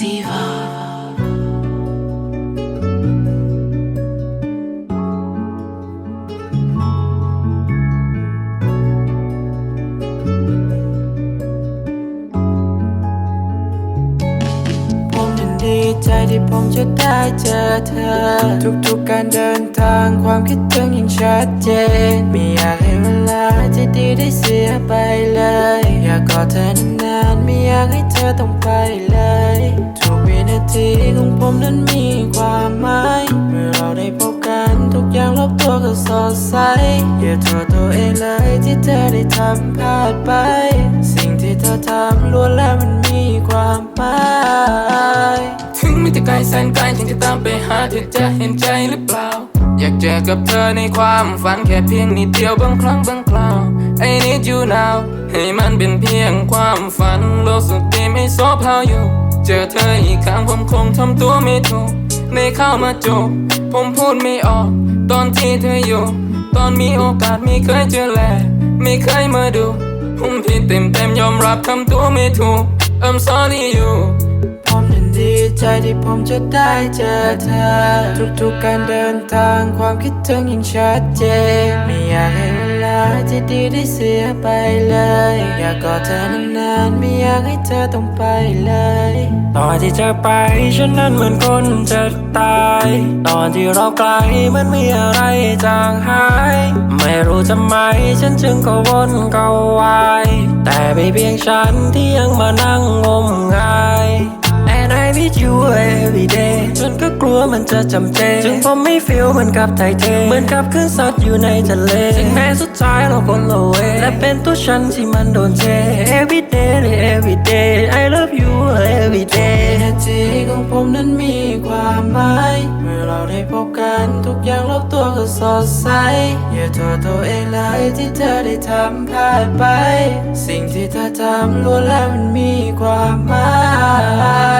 ความยินดใจที่ผมจะได้เจอเธอ ทุกๆการเดินทางความคิดถึงยังชัดเจนม่อยากให้เวลาที่ดีได้เสียไปเลย อยากกอดเธอนานๆไม่อยากให้เธอต้องไปเล นั้นมีความหมาย เมื่อเราได้พบกันทุกอย่างรอบตัวก็สดใสอย่าโทษตัวเองเลยที่เธอได้ทำพลาดไป สิ่งที่เธอทำล้วนแล้วมันมีความหมายถึงไม่จะไกลแสนไกลถึงจะตามไปหาเธอจะเห็นใจหรือเปล่า อยากเจอกับเธอในความฝันแค่เพียงนิดเดียวบางครั้งบางคราว I need you now ให้มันเป็นเพียงความฝันโลกสุดที่ไม่โซเพลาอยู่ จอเธออีกครั้งผมคงทำตัวไม่ถูกในเข้ามาจูบผมพูดไม่ออก ตอนที่เธออยู่ ตอนมีโอกาสไม่เคยเจอแลไม่เคยมาดู ผมผิดเต็มเต็มยอมรับทำตัวไม่ถูก I'm sorry you ผมนั้นดีใจที่ผมจะได้เจอเธอ ทุกๆการเดินทางความคิดถึงยังชัดเจนไม่อยากให้เวลา ที่ดีได้เสียไปเลย อยากกอดเธอนานๆไม่อยากให้เธอต้องไปเลย ตอนที่เธอไปฉันนั้นเหมือนคนจะตาย ตอนที่เราไกลมันมีอะไรจางหาย ไม่รู้ทำไมฉันจึงก็วนก็วาย แต่ไม่เพียงฉันที่ยังมานั่งงมงาย And I miss you every day จนก็กลัวมันจะจำเจ จึงผมไม่ฟีลเหมือนกับไทเท เหมือนกับคลื่นซัดอยู่ในทะเลถึงแม้สุดท้ายเราคนละเวและเป็นตัวฉันที่มันโดนเท Every day every day I love you every day นาทีของผมนั้นมีความหมาย เมื่อเราได้พบกันทุกอย่างรอบตัวก็สดใส อย่าโทษตัวเองเลยที่เธอได้ทำพลาดไป สิ่งที่เธอทำล้วนแล้วมันมีความหมาย